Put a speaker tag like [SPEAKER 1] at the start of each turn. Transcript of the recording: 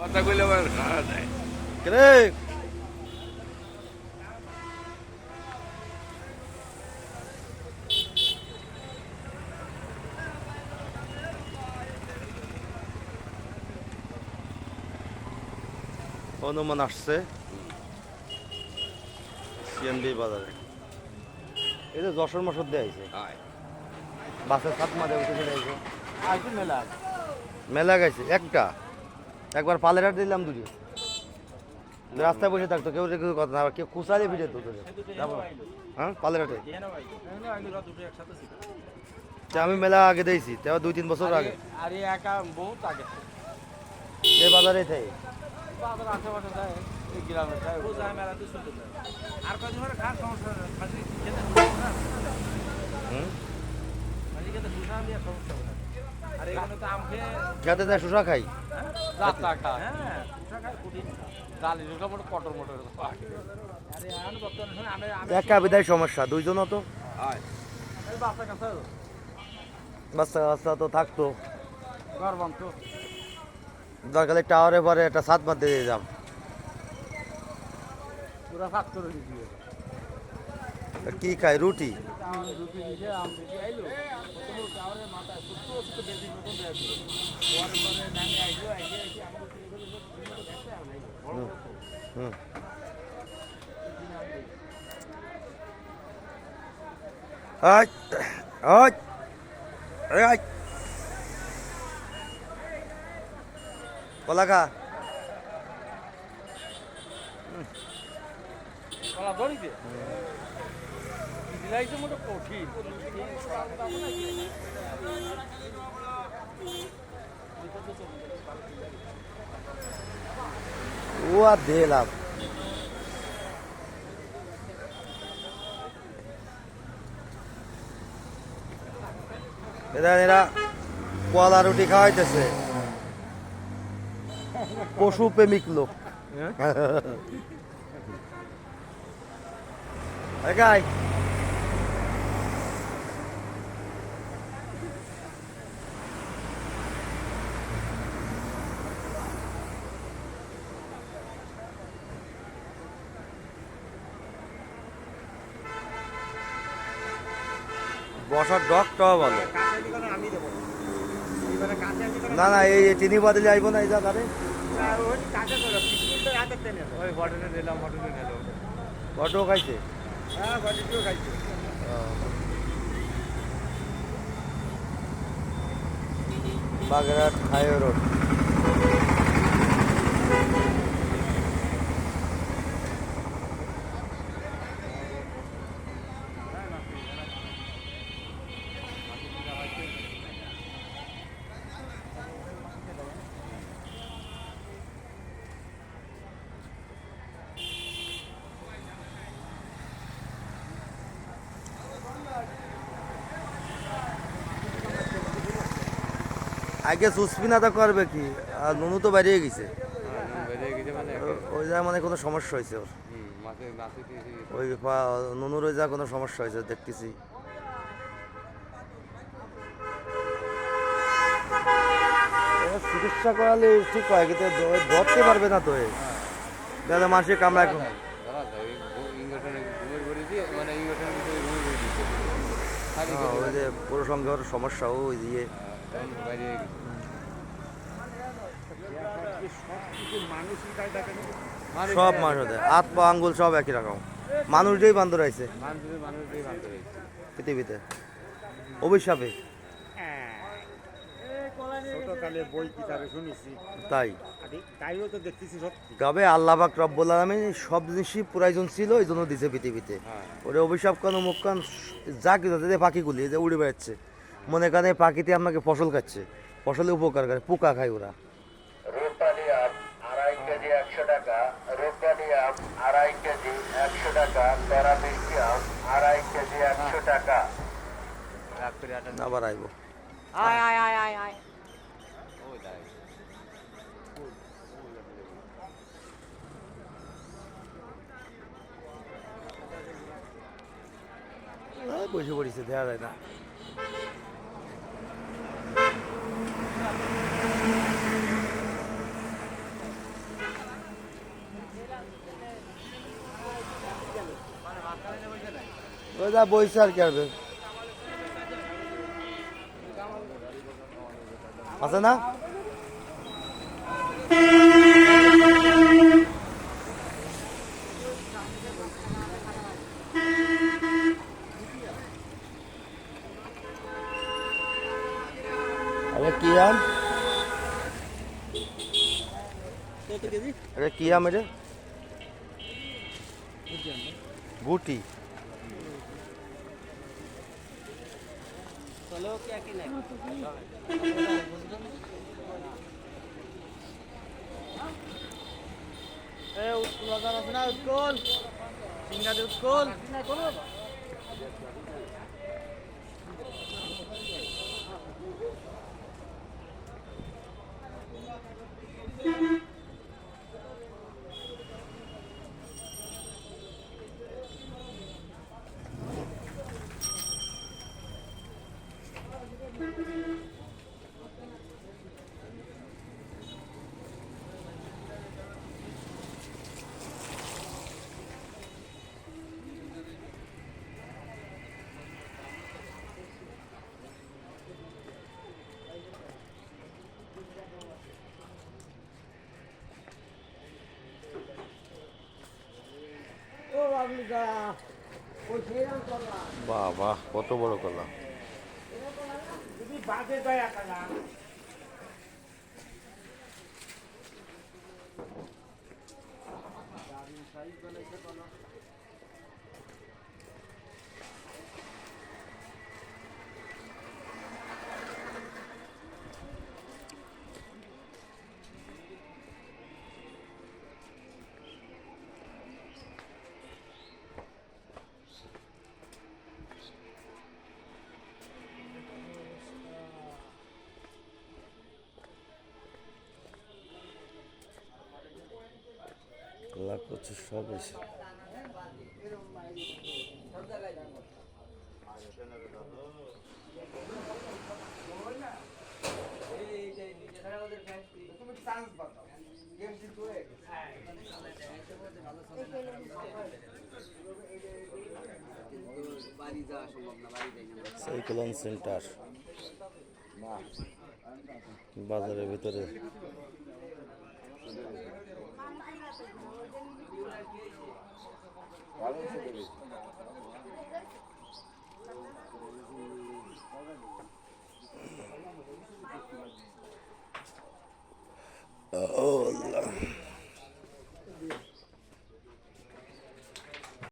[SPEAKER 1] কথা কইলে আবার খাওয়া যায়।
[SPEAKER 2] রে হনুমান আসছে। সিএমডি বাজারে। এই যে যশোর মাসর দিয়ে আইছে। বাসের সাত মাঝে উঠে চলে আইছে।
[SPEAKER 3] মেলা
[SPEAKER 2] মেলা গেছে একটা? একবার পালেরাট দিলাম দুটো রাস্তায় বসে থাকতো কেউ কেউ কথা না কেউ কুচালে ভিড়ে তো তোদের। যাব। হ্যাঁ পালেরাটে আমি মেলা আগে দিয়েছি তাও দুই তিন বছর আগে।
[SPEAKER 3] আরে একা বহুত আগে।
[SPEAKER 2] এই বাজারে থেকে
[SPEAKER 3] বাজার আশেপাশে যায় এই গ্রামে যায় ও যায় মেলাতে শুনতে যায়। আর কদিন পরে খাওয়ার সমস্যা নেই খেতে
[SPEAKER 2] হুম?
[SPEAKER 3] খাসি খেতে সমস্যা
[SPEAKER 2] খেতে যায় শুষা খাই।
[SPEAKER 3] খায়। হ্যাঁ আমি
[SPEAKER 2] একা বিদায় সমস্যা দুইজনও তো
[SPEAKER 3] বাচ্চা
[SPEAKER 2] তো থাকতো। দরকার টাওয়ারে পরে একটা সাত মার দিয়ে যাম
[SPEAKER 3] পুরা সাত করে
[SPEAKER 2] কি খাই রুটি
[SPEAKER 3] আম রুটি দিছে আম দিছে আইলো প্রথম টাওয়ারের মাথায় ছোট্ট ছোট্ট বেশি মতন দেয় পরে পরে নামে আইলো আইলো আইলো আমাকে তুলে গেলো দেখতে আম আইলো বড় বড় তো।
[SPEAKER 2] হুম আয় আয় আয় কলা খা
[SPEAKER 3] ধরিতে দিলাইছে মোটে কঠিন।
[SPEAKER 2] ও আর দিলাম এরা এরা কলা রুটি খাওয়াইতেছে। পশু প্রেমিক লোক। একাই বসার
[SPEAKER 3] কাছে আমি
[SPEAKER 2] না না এই চিনি বাদলে আইব না এই জায়গাতে।
[SPEAKER 3] ওই কাছে করে পিছনে হাতে টেনে ওই বটনে দিলাম
[SPEAKER 2] আগে সুস্পিনা তো করবে কি? আর নুনু তো বেরিয়ে গেছে।
[SPEAKER 1] মানে
[SPEAKER 2] ওই জায়গায় মানে কোনো সমস্যা হয়েছে ওর। ওই নুনুর ওই জায়গায় কোনো সমস্যা হয়েছে দেখতেছি। ও চিকিৎসা করালে ঠিক হয় কিন্তু ধরতে পারবে না তো দাদা মানুষের কামড়া এখন।
[SPEAKER 1] মানে
[SPEAKER 2] হ্যাঁ, ওই যে পুরো সঙ্গে ওর সমস্যা ওই দিয়ে সব মানুষ ওদের। হাত পা আঙ্গুল সব একই রকম। মানুষটাই বান্ধব রয়েছে।
[SPEAKER 1] বান্ধব হয়েছে
[SPEAKER 2] পৃথিবীতে। অভিশাপে। তাই। তবে আল্লাহ পাক রব্বুল আলামিন সব জিনিসই প্রয়োজন ছিল এই জন্য দিছে পৃথিবীতে।
[SPEAKER 1] হ্যাঁ।
[SPEAKER 2] ওরে অভিশাপ কান মুখ কান যা কিছু আছে, যে পাখিগুলি যে উড়ে বেড়াচ্ছে। মনে করেন এই পাখিতে আপনাকে ফসল খাচ্ছে ফসলে উপকার করে পোকা খায় ওরা।
[SPEAKER 4] রূপালি আম আড়াই কেজি একশো টাকা রূপালি আম আড়াই কেজি একশো টাকা প্যারা আড়াই কেজি একশো টাকা।
[SPEAKER 1] রাগ
[SPEAKER 2] আবার আইব।
[SPEAKER 3] আয় আয় আয় আয় আয়।
[SPEAKER 1] ওই তাই
[SPEAKER 2] এই বসে পড়েছে দেখা যায় না। যা বইছে আর কি আসবে আছে না? আরে কি আম? আরে কি আম এটা? গুটি।
[SPEAKER 1] উৎকল আছে না উৎকল? সিঙ্গারে উৎকল?
[SPEAKER 2] বাহ বাহ কত বড় কলা
[SPEAKER 1] বাজে দয়া কালা?
[SPEAKER 2] সব এসে সাইকেলন সেন্টার বাজারের ভিতরে। ও আল্লাহ